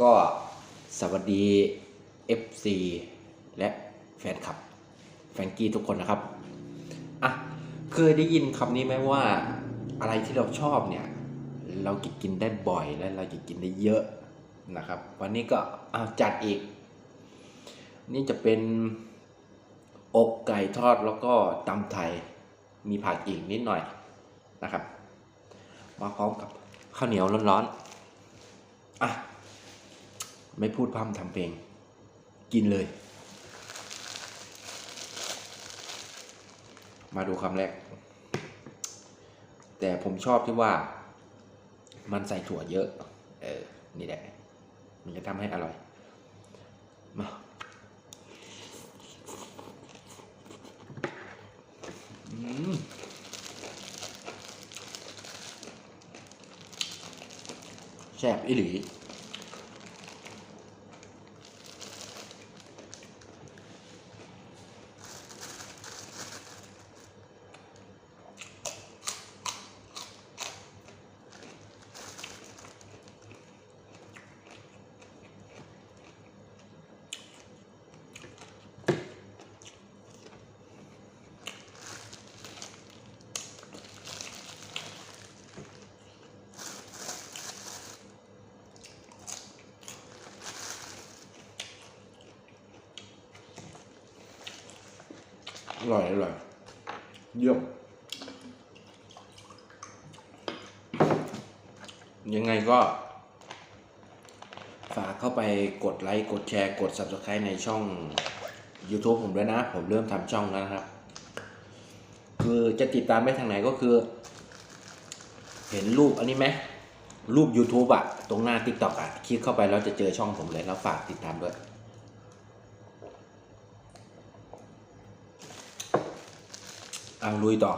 ก็สวัสดี FC และแฟนคลับ แฟนกี้ทุกคนนะครับ อะ เคยได้ยินคำนี้ไหมว่าอะไรที่เราชอบเนี่ย เราจะกินได้บ่อยและเราจะกินได้เยอะนะครับ วันนี้ก็เอาจัดอีก นี่จะเป็นอกไก่ทอดแล้วก็ตำไทยมีผักอีกนิดหน่อยนะครับ มาพร้อมกับข้าวเหนียวร้อนๆอะ ไม่พูดพร่ำทำเพลง กินเลย มาดูคำแรก แต่ผมชอบที่ว่า มันใส่ถั่วเยอะ เออ นี่แหละ มันจะทำให้อร่อย มาแซ่บอีหลี ร่อยอร่อยเยี่ยมยังไงก็ ฝากเข้าไปกดไลค์ กดแชร์ กด subscribe ในช่อง YouTube ผมด้วยนะ ผมเริ่มทำช่องแล้วนะครับ คือจะติดตามได้ทางไหนก็คือ เห็นรูปอันนี้ไหมรูป YouTube อะตรงหน้า TikTok อะคลิกเข้าไปแล้วจะเจอช่องผมเลยแล้วฝากติดตามด้วย เอาลุยต่อ